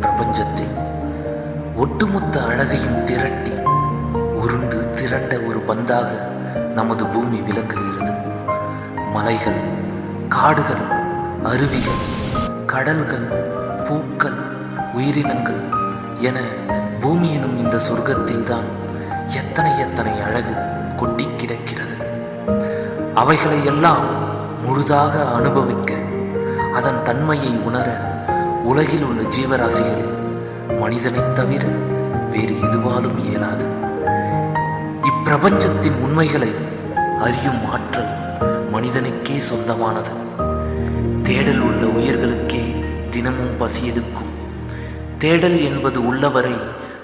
பிரபஞ்சத்தில் ஒட்டுமொத்த அழகையும் திரட்டி உருண்டு திரண்ட ஒரு பந்தாக நமது பூமி விளங்குகிறது. மலைகள் காடுகள் அருவிகள் கடல்கள் பூக்கள் உயிரினங்கள் என பூமி எனும் இந்த சொர்க்கத்தில்தான் எத்தனை எத்தனை அழகு கொட்டி கிடக்கிறது. அவைகளை எல்லாம் முழுதாக அனுபவிக்க அதன் தன்மையை உணர உலகில் உள்ள ஜீவராசிகளில் மனிதனைத் தவிர வேறு எதுவாலும் இயலாது. இப்பிரபஞ்சத்தின் உண்மைகளை அறியும் ஆற்றல் மனிதனுக்கே சொந்தமானது. தேடல் உள்ள உயிர்களுக்கே தினமும் பசி எடுக்கும். தேடல் என்பது உள்ளவரை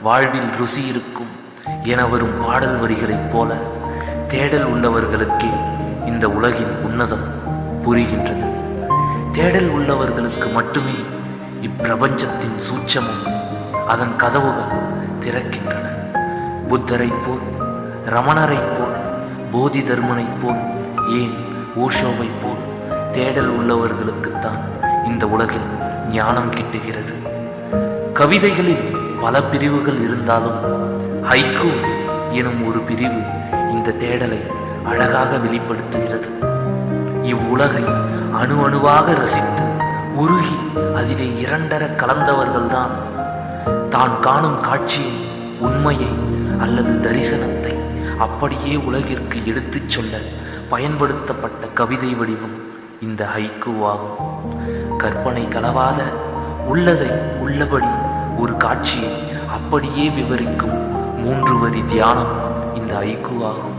வாழ்வில் ருசி இருக்கும் என வரும் பாடல் வரிகளைப் போல தேடல் உள்ளவர்களுக்கே இந்த உலகின் உன்னதம் புரிகின்றது. தேடல் உள்ளவர்களுக்கு மட்டுமே இப்பிரபஞ்சத்தின் சூட்சமும் அதன் கதவுகள் திறக்கின்றன. புத்தரைப் போல் ரமணரைப் போல் போதி தர்மனைப் போல் ஏன் ஓஷோவைப் போல் தேடல் உள்ளவர்களுக்குத்தான் இந்த உலகில் ஞானம் கிட்டுகிறது? கவிதைகளில் பல பிரிவுகள் இருந்தாலும் ஹைக்கூ எனும் ஒரு பிரிவு இந்த தேடலை அழகாக வெளிப்படுத்துகிறது. இவ்வுலகை அணு அணுவாக ரசித்து அதிலே இரண்டர கலந்தவர்கள்தான். தான் காணும் காட்சியை உண்மையை அல்லது தரிசனத்தை அப்படியே உலகிற்கு எடுத்துச் சொல்ல பயன்படுத்தப்பட்ட கவிதை வடிவம் இந்த ஹைக்குவாகும். கற்பனை கலவாத உள்ளதை உள்ளபடி ஒரு காட்சியை அப்படியே விவரிக்கும் மூன்று வரி தியானம் இந்த ஐக்குவாகும்